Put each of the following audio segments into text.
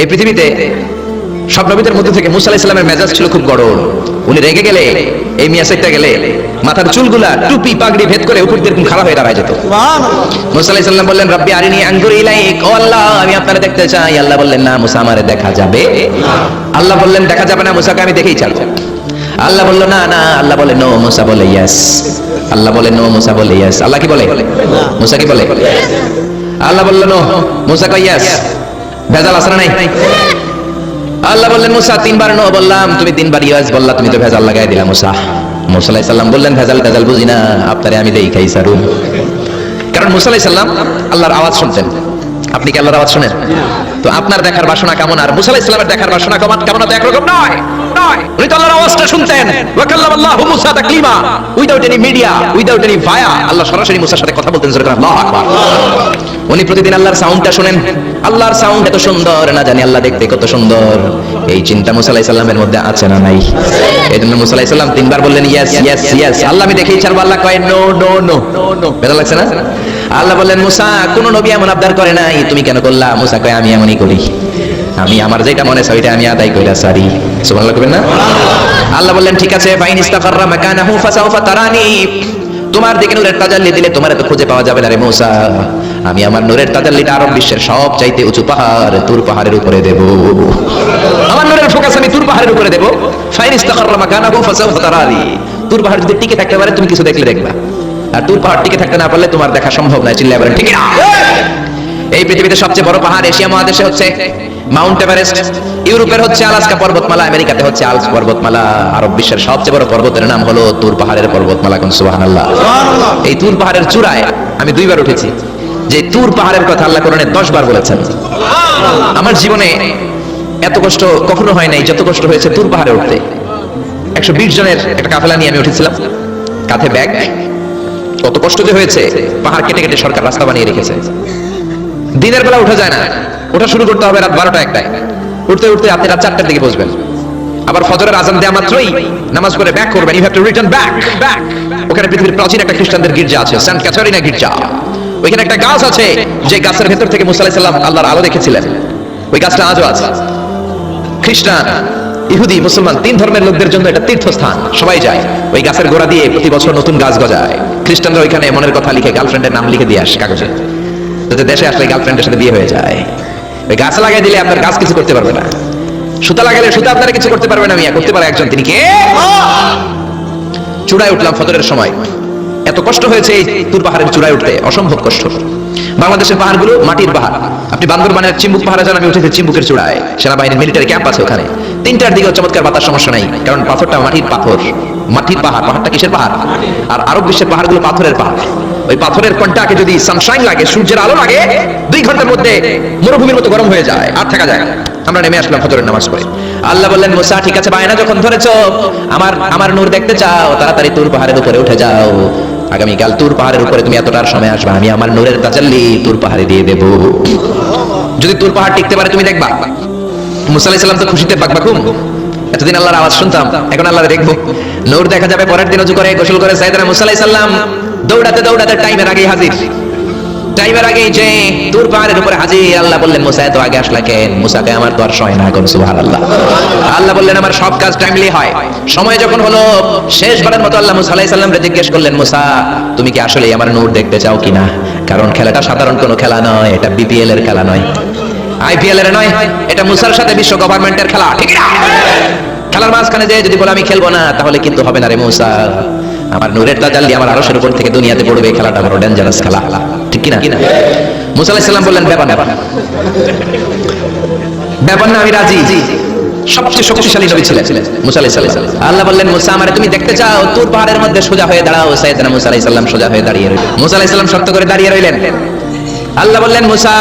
এই পৃথিবীতে সব নবীদের মধ্যে থেকে মুসা আলাইহিস সালামের মেজাজ ছিল খুব গরম। উনি রেগে গেলে এই মিয়া সাইডটা গেলে মাথার চুলগুলা টুপি পাগড়ি ভেদ করে উপর দিয়ে খারাপ হয়ে দাঁড়ায় যেত। মুসা আলাইহিস সালাম বললেন রব্বি আরিনি আনজুর ইলাইক ও আল্লাহ আমি আপনারে দেখতে চাই। আল্লাহ বললেন না মুসা আমারে দেখা যাবে। আল্লাহ বললেন দেখা যাবে না মুসাকে আমি দেখেই ছাড়বো। আল্লাহ বলল না না। আল্লাহ বলে নো মুসা বলে ইয়াস আল্লাহ বলে নো মুসা বলে ইয়াস আল্লাহ কি বলে? মুসা কি বলে? আল্লাহ বলল নো মুসা কই ইয়েস ভেজাল আসরা নাই? আল্লাহ বললেন, মুসা, তিনবার নো বললাম। তুমি তিনবার ইয়াজ বললা, তুমি তো ভেজাল লাগাই দিলা, মুসা। মুসালাই সাল্লাম বললেন, ভেজাল ভেজাল বুঝি না, আপনারে আমি দেই খাই, সারু। কারণ মুসালাই সাল্লাম আল্লাহর আওয়াজ শুনতেন। আপনি কি আল্লাহর আওয়াজ শুনেন? তো আপনার দেখার বাসনা কেমন? আর মুসা আলাইহিস সালামের দেখার বাসনা কেমন কেমন? তো একরকম নয়। নয়। উনি তো আল্লাহর আওয়াজটা শুনতেন। ওয়া কাল্লামাল্লাহু মুসা তাকলিমা। Without any media without any via Allah সরাসরি মুসার সাথে কথা বলতেন জোরে আল্লাহু আকবার। উনি প্রতিদিন আল্লাহর সাউন্ডটা শুনেন। আল্লাহর সাউন্ড এত সুন্দর না জানি আল্লাহ দেখতে কত সুন্দর। এই চিন্তা মুসা আলাইহিস সালামের মধ্যে আছে না নাই? এই জন্য মুসা আলাইহিস সালাম তিনবার বললেন ইয়েস ইয়েস ইয়েস আল্লাহ আমি দেখেই ছাড়বো। আল্লাহ কয় নো নো নো নো বেদা লাগছে না? আল্লাহ বললেন, মুসা, কোন নবী এমন আবদার করে নাই। তুমি কেন করলা? মুসা কয়, আমি এমনই করি। আমি আমার যেটা মনে হয় ওইটা আমি আদায় কইরা সারি। সুবহানাল্লাহ কইবেন না? আল্লাহ বললেন, ঠিক আছে, ফাইন ইস্তাকাররা মাকানাহু ফাসাউফা তারানি তোমার দিকে নূরের তাজাল্লি দিলে তোমার এত খুঁজে পাওয়া যাবে না রে মূসা। আমি আমার নূরের তাজাল্লিটা আরব বিশ্বের সব চাইতে উঁচু পাহাড়, তুর পাহাড়ের উপরে দেব। আমার নূরের ফোকাস আমি তুর পাহাড়ের উপরে দেব। ফাইন ইস্তাকাররা মাকানাহু ফাসাউফা তারানি তুর পাহাড় যদি টিকে থাকতে পারে, তুমি কিছু দেখলে দেখবা। আর তুর পাহাড় টিকে থাকতে না পারলে তোমার দেখা সম্ভব নয় বলেন ঠিক না? এই পৃথিবীতে সবচেয়ে বড় পাহাড় এশিয়া মহাদেশে হচ্ছে মাউন্ট এভারেস্ট ইউরোপের হচ্ছে আলাস্কা পর্বতমালা আমেরিকাতে হচ্ছে আলস পর্বতমালা আরব বিশ্বের সবচেয়ে বড় পর্বতের নাম হলো তুর পাহাড়ের পর্বতমালা কোন সুবহানাল্লাহ। এই তুর পাহাড়ের চূড়ায় আমি দুইবার উঠেছি যে তুর পাহাড়ের কথা আল্লাহ কোরআনে দশ বার বলেছেন আমার জীবনে এত কষ্ট কখনো হয় নাই যত কষ্ট হয়েছে তুর পাহাড়ে উঠতে। একশো বিশ জনের একটা কাফেলা নিয়ে আমি উঠেছিলাম কাঁধে ব্যাগ কত কষ্ট যে হয়েছে, পাহাড় কেটে কেটে সরকার রাস্তা বানিয়ে রেখেছে। দিনের বেলা উঠা যায় না। ওঠা শুরু করতে হবে রাত বারোটা একটায়। উঠতে উঠতে আপনি রাত চারটার দিকে বসবেন। আবার ফজরের আজান দেওয়া মাত্রই নামাজ পড়ে ব্যাক করবেন। You have to return back back ওখানে পৃথিবীর প্রাচীন একটা খ্রিস্টানদের গির্জা আছে সেন্ট ক্যাথরিনা গির্জা। ওইখানে একটা গাছ আছে, যে গাছের ভেতর থেকে মুসা আলাইহিস সালাম আল্লাহর আলো দেখেছিলেন। ওই গাছটা আজও আছে। খ্রিস্টান, ইহুদি, মুসলমান, তিন ধর্মের লোকদের জন্য এটা তীর্থস্থান। সবাই যায়। ওই গাছের গোড়া দিয়ে প্রতি বছর নতুন গাছ গজায়। খ্রিস্টানরা ওইখানে মনের কথা লিখে গার্লফ্রেন্ডের নাম লিখে দিয়ে আসে কাগজে। যাতে দেশে আসলে গার্লফ্রেন্ডের সাথে বিয়ে হয়ে যায়। ওই গাছ লাগাই দিলে আপনার গাছ কিছু করতে পারবে না। সুতা লাগালে সুতা আপনারা কিছু করতে পারবে না মিয়া, করতে পারে একজন। তিনি কে? চূড়ায় উঠলাম ফজরের সময়। এত কষ্ট হয়েছে এই তুর পাহাড়ের চূড়ায় উঠতে। অসম্ভব কষ্ট। বাংলাদেশের পাহাড়গুলো মাটির পাহাড়। আপনি বান্দরবানের চিম্বুক পাহাড়ে যান, আমি উঠেছি চিম্বুকের চূড়ায়। সেনাবাহিনীর মিলিটারি ক্যাম্প আছে ওখানে। তিনটার দিকে চমৎকার বাতার সমস্যা নাই। কারণ পাথরটা মাটির পাথর। মাটির পাহাড়, পাহাড়টা কিসের পাহাড়? আর আরব বিশ্বের পাহাড়গুলো পাথরের পাহাড়। ওই পাথরের কন্টাকে যদি সানশাইন লাগে, সূর্যের আলো লাগে, দুই ঘণ্টার মধ্যে মরুভূমির মতো গরম হয়ে যায়। আর থাকা যায় আমরা নেমে আসলাম ফজরের নামাজ পড়ে। আল্লাহ বললেন, মুসা, ঠিক আছে, বায়না যখন ধরেছো, আমার আমার নূর দেখতে চাও, তাড়াতাড়ি তুর পাহাড়ের উপরে উঠে যাও। আগামীকাল তুর পাহাড়ের উপরে তুমি এতটার সময় আসবে, আমি আমার নূরের তাজাল্লি তুর পাহাড়ে দিয়ে দেব। যদি তুর পাহাড় টিকতে পারে, তুমি দেখবা। তো খুশিতে বাকবাকুম এতদিন আল্লাহর আওয়াজ শুনতাম, এখন আল্লাহ দেখব। দেখা যাবে, পরের দিন করে, গোসল করে দৌড়াতে দৌড়াতে টাইমের আগেই হাজির। টাইমের আগে যে পাহাড়ের উপরে হাজির, আল্লাহ বললেন আগে আসলা কেন? মুসাকে আমার তো আর সময় না কোন সুবহানাল্লাহ। আল্লাহ বললেন, আমার সব কাজ টাইমলি হয়। সময় যখন হলো, শেষবারের মতো আল্লাহ মুসা আলাইহিস জিজ্ঞেস করলেন, মুসা, তুমি কি আসলে আমার নূর দেখতে চাও কিনা? কারণ খেলাটা সাধারণ কোনো খেলা নয়, এটা বিপিএল এর খেলা নয়। আইপিএল এর নয়, এটা মুসার সাথে বিশ্ব গভর্নমেন্টের খেলা, ঠিক না? খেলার মাঝখানে যে যদি বলে আমি খেলব না, তাহলে কিন্তু হবে না রে মুসা। আমার নূরের তাজাল্লি আমার আরশের উপর থেকে দুনিয়াতে পড়বে খেলাটা বড় ডেঞ্জারাস খেলা। ঠিক কিনা? মুসা আলাইহিস সালাম বললেন, ব্যাপার না। ব্যাপার না, আমি রাজি। সবচেয়ে শক্তিশালী নবী ছিলেন। মুসা আলাইহিস সালাম। আল্লাহ বললেন, মুসা, আমারে তুমি দেখতে চাও, তুর পাহাড়ের মধ্যে সোজা হয়ে দাঁড়াও, সাইয়েদনা মুসা আলাইহিস সালাম সোজা হয়ে দাঁড়িয়ে রইলেন। মুসা আলাইহিস সালাম শক্ত করে দাঁড়িয়ে রইলেন। আল্লাহ বললেন, মুসা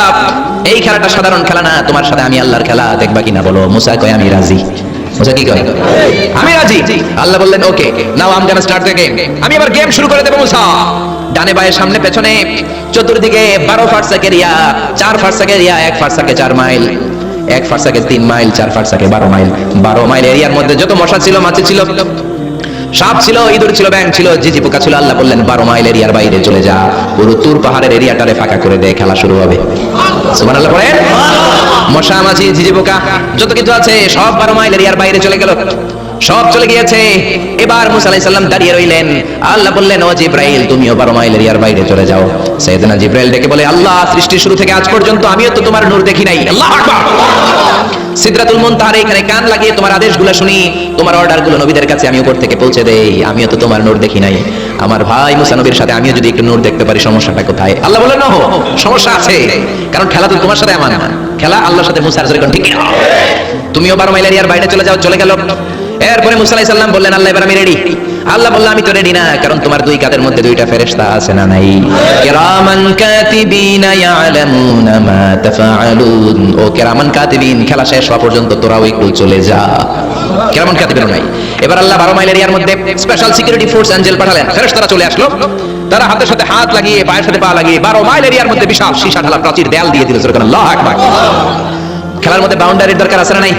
এই খেলাটা সাধারণ খেলা না, তোমার সাথে আমি আল্লাহর খেলা, দেখবা কিনা বলো? মুসা কয়, আমি রাজি। আমি রাজি। আল্লাহ বললেন, ওকে, নাও আম জানা স্টার্ট গেম আমি আবার গেম শুরু করে দেব, মুসা। ডানে বায়ে সামনে, পেছনে, চতুর্দিকে বারো ফার্সাক এরিয়া চার ফার্সাক এরিয়া এক ফার্সাকে চার মাইল, এক ফার্সাকে তিন মাইল, চার ফার্সাকে বারো মাইল। বারো মাইল এরিয়ার মধ্যে যত মশা ছিল, মাছি ছিল। সাপ ছিল, ইঁদুর ছিল ব্যাং ছিল, জিজি পোকা ছিল, আল্লাহ বললেন, বারো মাইল এরিয়ার বাইরে চলে যা। পুরো তুর পাহাড়ের এরিয়াটারে ফাঁকা করে দে, খেলা শুরু হবে। সুবহানাল্লাহ, পড়েন? মশা, মাছি ঝিঝি পোকা, যত কিছু আছে, সব বারো মাইল এরিয়ার বাইরে চলে গেল। সব চলে গিয়েছে। এবার মুসা সালাম দাঁড়িয়ে রইলেন। আল্লাহ বললেন, ও জিব্রাইল, তুমিও বারো মাইল এরিয়ার বাইরে চলে যাও। সাইয়েদনা জিব্রাইল ডেকে বলে, আল্লাহ সৃষ্টির শুরু থেকে আজ পর্যন্ত আমিও তো তোমার নূর দেখি নাই। আল্লাহ সিদরাতুল মুনতাহার, এখানে কান লাগিয়ে তোমার আদেশগুলো শুনি। তোমার অর্ডারগুলো নবীদের কাছে আমি উপর থেকে পৌঁছে দেই। আমিও তো তোমার নূর দেখি নাই। আমার ভাই মুসা নবীর সাথে আমিও যদি একটু নূর দেখতে পারি, সমস্যাটা কোথায়? আল্লাহ বলেন না সমস্যা আছে। কারণ খেলা তো তোমার সাথে আমার না। খেলা আল্লাহর সাথে মুসার জন্য ঠিক তুমিও বারো মাইল এরিয়ার বাইরে চলে যাও, চলে গেল। এরপরে মুসা আলাইহিস বললেন, আল্লাহ, এবার আমি রেডি আল্লাহ বলল, আমি তো রেডি না কারণ তোমার দুই কাদের মধ্যে দুইটা ফেরেশতা আছে না নাই? কিরামান কাতিবিনা ইয়ালামুনা মা তাফআলুন। ও কিরামান কাতিবিন, খেলা শেষ হওয়া পর্যন্ত তোরা ওই কুল চলে যা। কিরামান কাতিবিন নাই। এবার আল্লাহ 12 মাইল এরিয়ার মধ্যে স্পেশাল সিকিউরিটি ফোর্স অ্যাঞ্জেল পাঠালেন। ফেরেশতারা চলে আসলো। তারা হাতের সাথে হাত লাগিয়ে, পায়ের সাথে পা লাগিয়ে 12 মাইল এরিয়ার মধ্যে বিশাল সীসা ঢালা প্রাচীর দেয়াল দিয়ে দিল। সুবহানাল্লাহ, আল্লাহু আকবার। খেলার মধ্যে বাউন্ডারির দরকার আছে না নাই?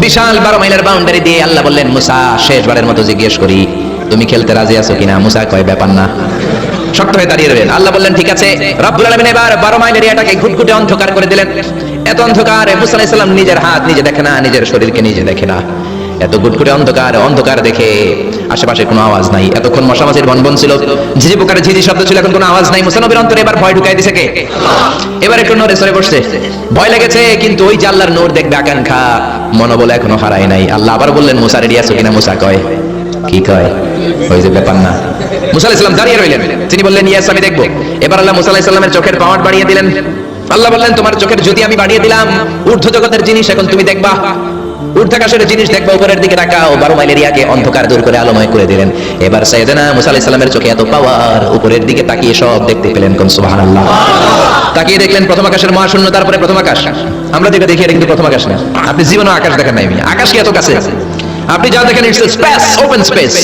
বিশাল বারো মাইলের বাউন্ডারি দিয়ে আল্লাহ বললেন, মুসা, শেষবারের মতো জিজ্ঞেস করি। তুমি খেলতে রাজি আছো কিনা? মুসা কয়, ব্যাপার না। শক্ত হয়ে দাঁড়িয়ে রইলেন। আল্লাহ বললেন, ঠিক আছে, রব্বুল আলামিন এবার বারো মাইল এরিয়াটাকে ঘুটঘুটে অন্ধকার করে দিলেন। এত অন্ধকার, মুসা আলাইহিস সালাম নিজের হাত নিজে দেখে না, নিজের শরীরকে নিজে দেখে না। এত গুটগুটে অন্ধকার অন্ধকার দেখে আশেপাশে কোনো আওয়াজ নাই। এতক্ষণ মশামাছির বনবন ছিল, ঝিঝি পোকার ঝিঝি শব্দ ছিল, এখন কোনো আওয়াজ নাই। মুসানবীর অন্তরে এবার ভয় ঢুকাই দিছে কে? এবার একটু নড়ে সরে বসছে। ভয় লেগেছে, কিন্তু ওই যে আল্লাহর নূর দেখবে আকাঙ্ক্ষা। মনোবল এখনও হারায় নাই। আল্লাহ আবার বললেন, মুসা রেডি আছো কিনা? মুসা কয়, কি কয়? ওই যে ব্যাপার না। মুসা আলাইহিস সালাম দাঁড়িয়ে রইলেন। তিনি বললেন, ইয়েস, আমি দেখব। এবার আল্লাহ মুসা আলাইহিস সালামের চোখের পাওয়ার বাড়িয়ে দিলেন। আল্লাহ বললেন, তোমার চোখের জ্যোতি আমি বাড়িয়ে দিলাম। ঊর্ধ্ব জগতের জিনিস এখন তুমি দেখবা। চোখে এত পাওয়ার, উপরের দিকে তাকিয়ে সব দেখতে পেলেন কোন সুবহানাল্লাহ। তাকিয়ে দেখলেন প্রথম আকাশের মহাশূন্য, তারপরে প্রথম আকাশ। আমরা যেটা দেখি কিন্তু প্রথম আকাশ না। আপনি জীবনে আকাশ দেখেন নাই আকাশ কি এত কাছে? আপনি যা দেখেন ইটস স্পেস ওপেন স্পেস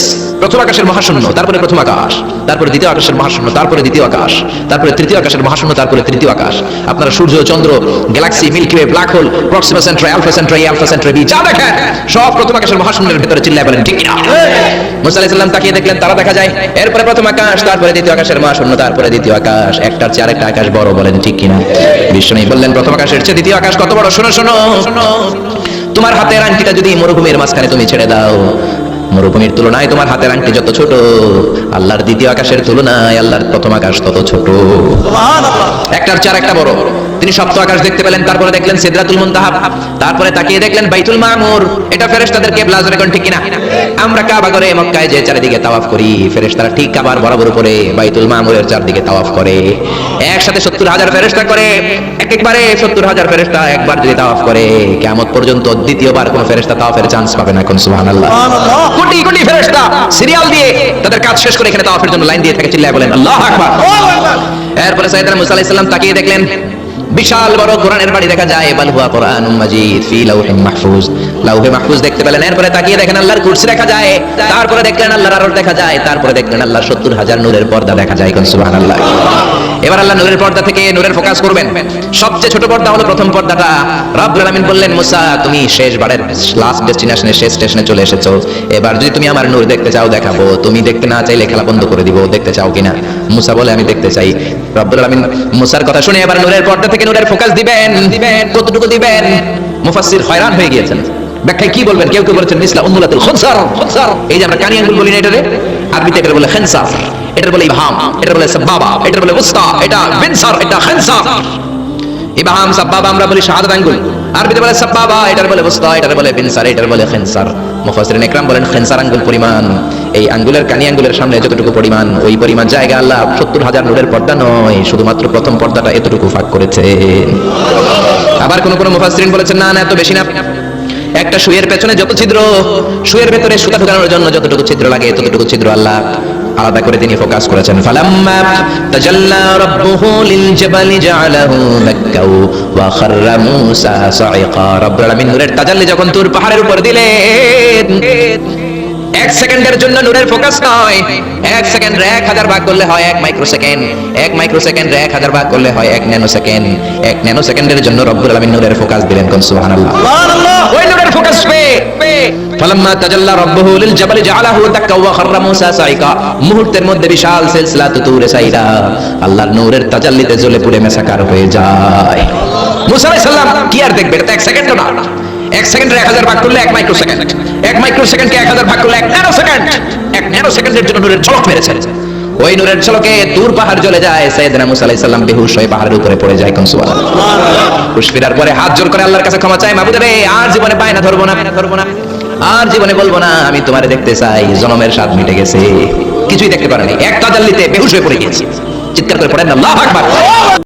প্রথম আকাশের মহাশূন্য, তারপরে প্রথম আকাশ, তারপরে দ্বিতীয় আকাশের মহাশূন্য, তারপরে দ্বিতীয় আকাশ, তারপরে তৃতীয় আকাশের মহাশূন্য, তারপরে তৃতীয় আকাশ। আপনারা সূর্য, চন্দ্র galaxy milky way black hole proxima centauri alpha centauri alpha centauri B যা দেখেন, সব প্রথম আকাশের মহাশূন্যের ভিতরে চিল্লায় বলেন, ঠিক না মুসা আলাইহিস তাকিয়ে দেখলেন, তারা দেখা যায়, এরপরে প্রথম আকাশ, তারপরে দ্বিতীয় আকাশের মহাশূন্য, তারপরে দ্বিতীয় আকাশ একটার চেয়ে আরেকটা আকাশ বড় বলেন, ঠিক কিনা? বিষ্ণু বললেন, প্রথম আকাশের চেয়ে দ্বিতীয় আকাশ কত বড়? শোনো শোনো শোনো। তোমার হাতের আংটিটা যদি মরুভূমির মাঝখানে তুমি ছেড়ে দাও মরুভূমির তুলনায় তোমার হাতের আংটি যত ছোট আল্লাহর দ্বিতীয় আকাশের তুলনায় আল্লাহর প্রথম আকাশ তত ছোট। একটার চার একটা বড়। তিনি সপ্ত আকাশ দেখতে পেলেন তারপরে দেখলেন সিদরাতুল মুনতাহা তারপরে তাকিয়ে দেখলেন বাইতুল মামুর। এটা ফেরেশতাদের কেবলা জোরে কোন ঠিক কিনা? আমরা কাবা করে মক্কায় যে চারিদিকে তাওয়াফ করি ফেরেশতারা ঠিক কাবার বরাবর উপরে বাইতুল মামুরের চারদিকে তাওয়াফ করে। একসাথে সত্তর হাজার ফেরেশতা করে এক একবারে সত্তর হাজার ফেরেশতা একবার যদি তাওয়াফ করে কিয়ামত পর্যন্ত দ্বিতীয়বার কোন ফেরেশতা তাওয়াফের চান্স পাবে না কোন সুবহানাল্লাহ। কোটি কোটি ফেরেশতা সিরিয়াল দিয়ে তাদের কাজ শেষ করে এখানে তাওয়াফের জন্য লাইন দিয়ে থাকে চিল্লায় বলেন আল্লাহু আকবার। এরপরে সাইয়েদনা মুসা আলাইহিস সালাম তাকিয়ে দেখলেন বিশাল বড় কোরআনের বাড়ি দেখা যায়। বাল হুয়া কোরআনুম মাজিদ, ফি লাউহিন মাহফুজ। লাউহে মাহফুজ দেখতে পেলেন, এরপরে তাকিয়ে দেখেন আল্লাহর কুরসি দেখা যায়। তারপরে দেখলেন আল্লাহর আরশ দেখা যায়। তারপরে দেখলেন আল্লাহর 70000 নূরের পর্দা দেখা যায় কোন সুবহানাল্লাহ। এবার আল্লাহ নূরের পর্দা থেকে নূরের ফোকাস করবেন। সবচেয়ে ছোট পর্দা হলো প্রথম পর্দাটা। রব্বুল আলামিন বললেন, মুসা, তুমি শেষ বারের লাস্ট ডেস্টিনেশনে শেষ স্টেশনে চলে এসেছ। এবার যদি তুমি আমার নূর দেখতে চাও, দেখাবো। তুমি দেখতে না চাইলে খেলা বন্ধ করে দিব। দেখতে চাও কিনা? মুসা বলে, আমি দেখতে চাই। রব্বুল আলামিন মুসার কথা শুনে এবার নূরের পর্দা থেকে নূরের ফোকাস দিবেন। দিবেন কতটুকু দিবেন? মুফাসসির হয়রান হয়ে গিয়েছেন। ব্যাখ্যায় কি বলবেন? কেউ কেউ বলেছেন, মিসলা উম্মুলাতুল খুনসার এই যে আমরা কানি আঙ্গুল বলি না এটারে? এটা বলে খেনসার, এটা বলে এটা বলে সাবাবা এটা বলে উস্তা, এটা বিনসার, এটা খেনসার। ইবহাম সাবাবা আমরা বলি শাহাদাত আঙ্গুল। আরবিতে বলে সাবাবা এটার বলে উস্তা বলে বিনসার বলে খেনসার। মুফাসসিরিন বলেন খেনসার আঙ্গুল পরিমাণ। এই আঙ্গুলের কানি আঙ্গুলের সামনে যতটুকু পরিমাণ, ওই পরিমাণ জায়গা আল্লাহ সত্তর হাজার নূরের পর্দা নয়, শুধুমাত্র প্রথম পর্দাটা এতটুকু ফাঁক করেছে আবার কোন কোন মুফাসসিরিন বলেছেন, না না, এত বেশি না। একটা সুয়ের পেছনে যত ছিদ্র, সুয়ের ভেতরে সুতা ঢুকানোর জন্য যতটুকু ছিদ্র লাগে, ততটুকু ছিদ্র আল্লাহ আলাদা করে তিনি ফোকাস করেছেন। ফালাম্মা তাজাল্লা রাব্বুহু লিল জাবালি জাআলাহু দাক্কাউ ওয়া খাররা মূসা সাইকা রব্বুল আলামিন নূরের তাজাল্লি যখন তুর পাহাড়ের উপর দিলেন এক সেকেন্ডের জন্য নূরের ফোকাস নয়। এক সেকেন্ড এক হাজার ভাগ করলে হয় এক মাইক্রো সেকেন্ড এক মাইক্রো সেকেন্ড এক হাজার ভাগ করলে হয় এক ন্যানো সেকেন্ড এক ন্যানো সেকেন্ডের জন্য রব্বুল আলামিন নূরের ফোকাস দিলেন কোন সুবহানাল্লাহ? ওই নূরের ফোকাস পে ফালাম্মা তাজাল্লা রাব্বুহু লিল জাবালি জাআলাহু দাক্কা ওয়া খাররা মূসা সাইকা। মুহূর্তের মধ্যে বিশাল সিলসিলা তুতুরে সাইদা আল্লাহর নূরের তাজাল্লিতে জ্বলে পুড়ে মেসাকার হয়ে যায়। মুসা আলাইহিস সালাম কি আর দেখবে এটা এক সেকেন্ডও না। এক সেকেন্ডের এক হাজার ভাগ করলে এক মাইক্রো সেকেন্ড এক মাইক্রো সেকেন্ডকে এক হাজার ভাগ করলে এক ন্যানো সেকেন্ড এক ন্যানো সেকেন্ডের জন্য নূরের ঝলক মেরেছেন ওই নূরের ঝলকে দূর পাহাড় জ্বলে যায়, সাইয়েদনা মুসা আলাইহিস সালাম বেহুশ হয়ে পাহাড়ের উপরে পড়ে যায় কোন সুবহানাল্লাহ। হুশ ফেরার পরে হাত জোর করে আল্লাহর কাছে ক্ষমা চাই মাবুদ রে, আর জীবনে পায় না ধরবো না ধরবো না, আর জীবনে বলব না, আমি তোমারে দেখতে চাই, জনমের স্বাদ মিটে গেছে। কিছুই দেখতে পারেনি। এক তাজাল্লিতে বেহুশ হয়ে পড়ে গিয়েছি। চিৎকার করে পড়েন আল্লাহ আকবার।